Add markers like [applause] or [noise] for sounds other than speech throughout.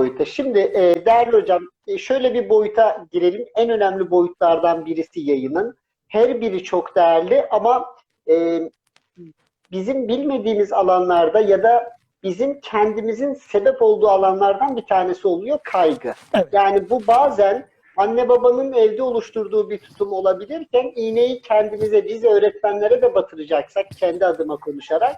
boyuta. Şimdi e, değerli hocam e, şöyle bir boyuta girelim. En önemli boyutlardan birisi yayının. Her biri çok değerli ama e, bizim bilmediğimiz alanlarda ya da bizim kendimizin sebep olduğu alanlardan bir tanesi oluyor kaygı. Evet. Yani bu bazen anne babanın evde oluşturduğu bir tutum olabilirken iğneyi kendimize, biz öğretmenlere de batıracaksak kendi adıma konuşarak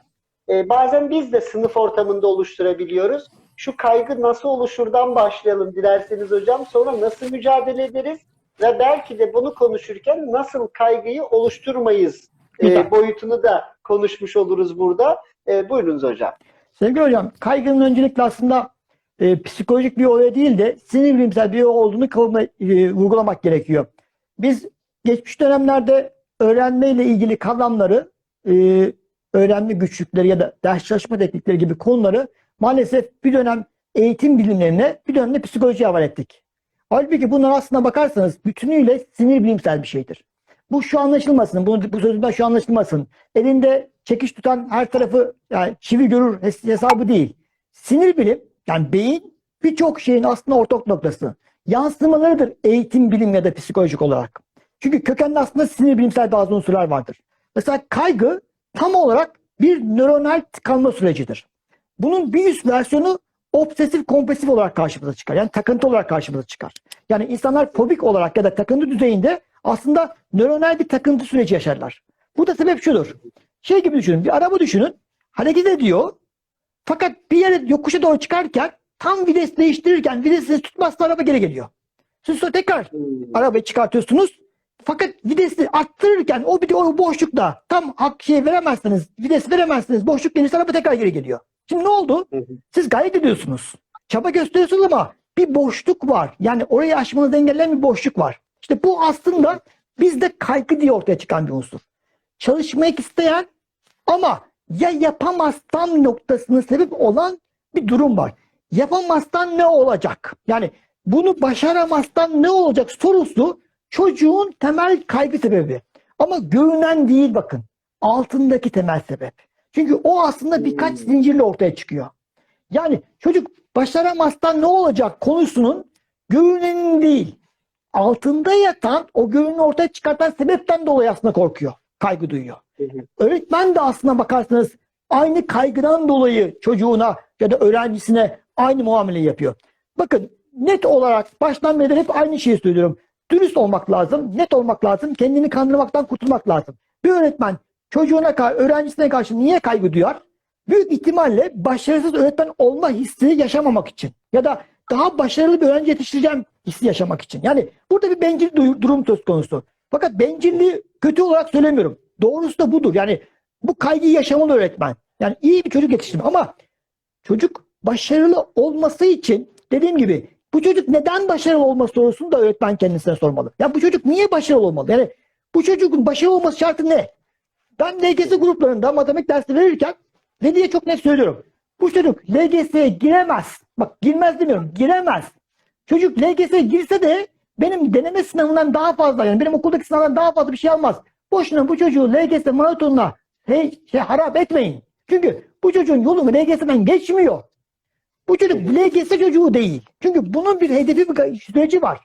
e, bazen biz de sınıf ortamında oluşturabiliyoruz. Şu kaygı nasıl oluşurdan başlayalım dilerseniz hocam. Sonra nasıl mücadele ederiz ve belki de bunu konuşurken nasıl kaygıyı oluşturmayız e, boyutunu da konuşmuş oluruz burada. E, buyurunuz hocam. Sevgili hocam, kaygının öncelikle aslında e, psikolojik bir olay değil de sinir bilimsel bir olay olduğunu kavurma, e, vurgulamak gerekiyor. Biz geçmiş dönemlerde öğrenmeyle ilgili kavramları, e, öğrenme güçlükleri ya da ders çalışma teknikleri gibi konuları maalesef bir dönem eğitim bilimlerine, bir dönem de psikolojiye havale ettik. Halbuki bunlar aslına bakarsanız bütünüyle sinir bilimsel bir şeydir. Bu şu anlaşılmasın, bunu, bu sözümden şu anlaşılmasın. Elinde çekiş tutan her tarafı yani çivi görür hes- hesabı değil. Sinir bilim yani beyin birçok şeyin aslında ortak noktası. Yansımalarıdır eğitim bilim ya da psikolojik olarak. Çünkü kökende aslında sinir bilimsel bazı unsurlar vardır. Mesela kaygı tam olarak bir nöronal tıkanma sürecidir. Bunun bir üst versiyonu obsesif kompulsif olarak karşımıza çıkar. Yani takıntı olarak karşımıza çıkar. Yani insanlar fobik olarak ya da takıntı düzeyinde aslında nöronal bir takıntı süreci yaşarlar. Bu da sebep şudur. Şey gibi düşünün. Bir araba düşünün. Hareket ediyor. Fakat bir yere yokuşa doğru çıkarken tam vites değiştirirken vitesini tutmazsa araba geri geliyor. Siz sonra tekrar arabayı çıkartıyorsunuz. Fakat vitesi arttırırken o bir de o boşlukta tam hak şey veremezsiniz, vites veremezsiniz. Boşluk gelirse araba tekrar geri geliyor. Şimdi ne oldu? Siz gayret ediyorsunuz. Çaba gösteriyorsunuz ama bir boşluk var. Yani orayı aşmanızı engelleyen bir boşluk var. İşte bu aslında bizde kaygı diye ortaya çıkan bir unsur. Çalışmak isteyen ama ya yapamazsam noktasına sebep olan bir durum var. Yapamazsan ne olacak? Yani bunu başaramazsan ne olacak sorusu çocuğun temel kaygı sebebi. Ama görünen değil bakın. Altındaki temel sebep. Çünkü o aslında birkaç zincirle ortaya çıkıyor. Yani çocuk başaramazsan ne olacak konusunun görünenin değil. Altında yatan o görüneni ortaya çıkartan sebepten dolayı aslında korkuyor. Kaygı duyuyor. Hı hı. Öğretmen de aslına bakarsanız aynı kaygıdan dolayı çocuğuna ya da öğrencisine aynı muameleyi yapıyor. Bakın net olarak baştan beri hep aynı şeyi söylüyorum. Dürüst olmak lazım, net olmak lazım, kendini kandırmaktan kurtulmak lazım. Bir öğretmen çocuğuna, karşı, öğrencisine karşı niye kaygı duyar? Büyük ihtimalle başarısız öğretmen olma hissi yaşamamak için. Ya da daha başarılı bir öğrenci yetiştireceğim hissi yaşamak için. Yani burada bir bencil durum söz konusu. Fakat bencilliği kötü olarak söylemiyorum. Doğrusu da budur. Yani bu kaygıyı yaşamalı öğretmen. Yani iyi bir çocuk yetiştirme ama çocuk başarılı olması için dediğim gibi bu çocuk neden başarılı olması sorusunu da öğretmen kendisine sormalı. Ya bu çocuk niye başarılı olmalı? Yani bu çocuğun başarılı olması şartı ne? Ben LGS gruplarında matematik dersi verirken ne diye çok net söylüyorum. Bu çocuk LGS'ye giremez. Bak girmez demiyorum. Giremez. Çocuk LGS'ye girse de benim deneme sınavından daha fazla yani benim okuldaki sınavdan daha fazla bir şey almaz. Boşuna bu çocuğu LGS maratonuna şey, şey, harap etmeyin. Çünkü bu çocuğun yolu LGS'den geçmiyor. Bu çocuk LGS çocuğu değil. Çünkü bunun bir hedefi bir süreci var.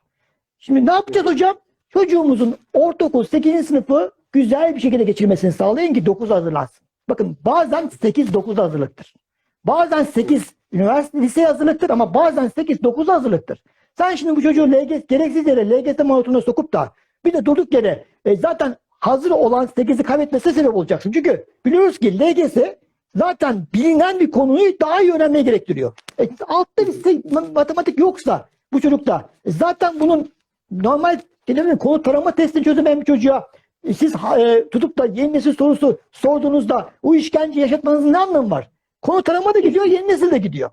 Şimdi ne yapacağız hocam? Çocuğumuzun ortaokul 8. sınıfı güzel bir şekilde geçirmesini sağlayın ki 9 hazırlansın. Bakın bazen 8-9 hazırlıktır. Bazen 8 üniversite lise hazırlıktır ama bazen 8-9 hazırlıktır. Sen şimdi bu çocuğu LGS, gereksiz yere LGS maratonuna sokup da bir de durduk yere e, zaten hazır olan 8'i kaybetmesine sebep olacaksın. Çünkü biliyoruz ki LGS zaten bilinen bir konuyu daha iyi öğrenmeyi gerektiriyor. E, altta bir matematik yoksa bu çocukta e, zaten bunun normal dediğim konu tarama testini çözemeyen bir çocuğa e, siz e, tutup da yeni nesil sorusu sorduğunuzda o işkence yaşatmanızın ne anlamı var? Konu tarama da gidiyor, yeni nesil de gidiyor.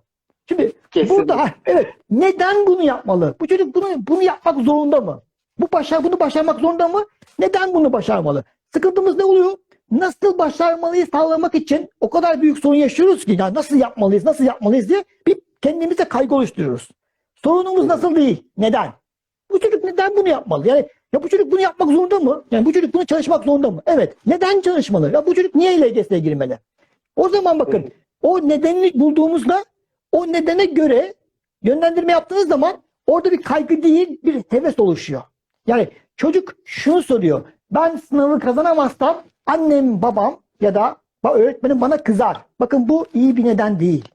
Şimdi Kesinlikle. burada evet neden bunu yapmalı? Bu çocuk bunu bunu yapmak zorunda mı? Bu başar bunu başarmak zorunda mı? Neden bunu başarmalı? Sıkıntımız ne oluyor? Nasıl başarmalıyı sağlamak için o kadar büyük sorun yaşıyoruz ki ya nasıl yapmalıyız, nasıl yapmalıyız diye bir kendimize kaygı oluşturuyoruz. Sorunumuz nasıl değil? Neden? Neden bunu yapmalı? Yani ya bu çocuk bunu yapmak zorunda mı? Yani bu çocuk bunu çalışmak zorunda mı? Evet. Neden çalışmalı? Ya bu çocuk niye LGS'ye girmeli? O zaman bakın o nedeni bulduğumuzda o nedene göre Yönlendirme yaptığınız zaman orada bir kaygı değil bir heves oluşuyor. Yani çocuk şunu soruyor. Ben sınavı kazanamazsam annem babam ya da öğretmenim bana kızar. Bakın bu iyi bir neden değil.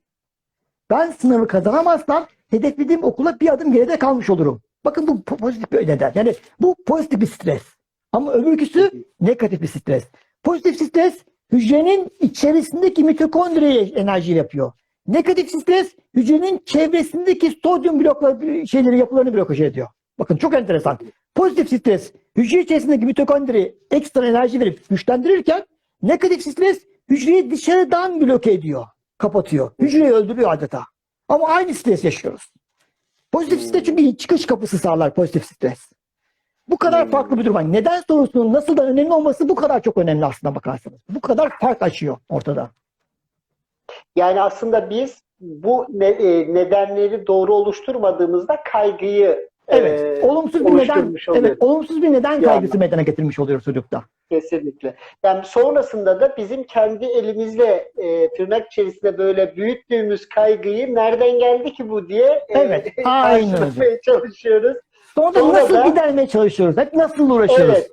Ben sınavı kazanamazsam hedeflediğim okula bir adım geride kalmış olurum. Bakın bu po- pozitif bir neden. Yani bu pozitif bir stres. Ama öbürküsü negatif bir stres. Pozitif stres hücrenin içerisindeki mitokondriye enerji yapıyor. Negatif stres hücrenin çevresindeki sodyum blokları şeyleri yapılarını bloke ediyor. Bakın çok enteresan. Pozitif stres hücre içerisindeki mitokondri ekstra enerji verip güçlendirirken negatif stres hücreyi dışarıdan bloke ediyor. Kapatıyor. Hücreyi öldürüyor adeta. Ama aynı stres yaşıyoruz. Pozitif stres çünkü çıkış kapısı sağlar pozitif stres. Bu kadar Hmm. farklı bir durum var. Neden sorusunun nasıl da önemli olması bu kadar çok önemli aslında bakarsanız. Bu kadar fark açıyor ortada. Yani aslında biz bu e, nedenleri doğru oluşturmadığımızda kaygıyı Evet. e, olumsuz bir neden, oluyoruz. evet, olumsuz bir neden Yani. kaygısı meydana getirmiş oluyor çocukta. Kesinlikle. Yani sonrasında da bizim kendi elimizle e, tırnak içerisinde böyle büyüttüğümüz kaygıyı nereden geldi ki bu diye e, Evet, [laughs] karşılamaya çalışıyoruz. Sonra, Sonra nasıl da- gidermeye çalışıyoruz? Hep nasıl uğraşıyoruz? Evet.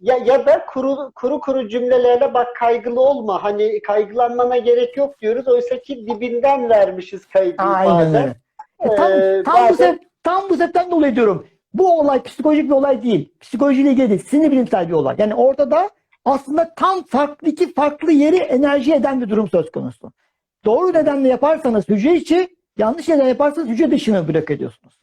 Ya ya da kuru kuru kuru cümlelerle bak kaygılı olma. Hani kaygılanmana gerek yok diyoruz. Oysa ki dibinden vermişiz kaygıyı Aynen bazen. öyle. E, tam, tam, bu bazen- sef, tam bu sebepten dolayı diyorum. Bu olay psikolojik bir olay değil. Psikolojiyle ilgili değil. Sinir bilimsel bir olay. Yani orada da aslında tam farklı iki farklı yeri enerji eden bir durum söz konusu. Doğru nedenle yaparsanız hücre içi, yanlış neden yaparsanız hücre dışını blok ediyorsunuz.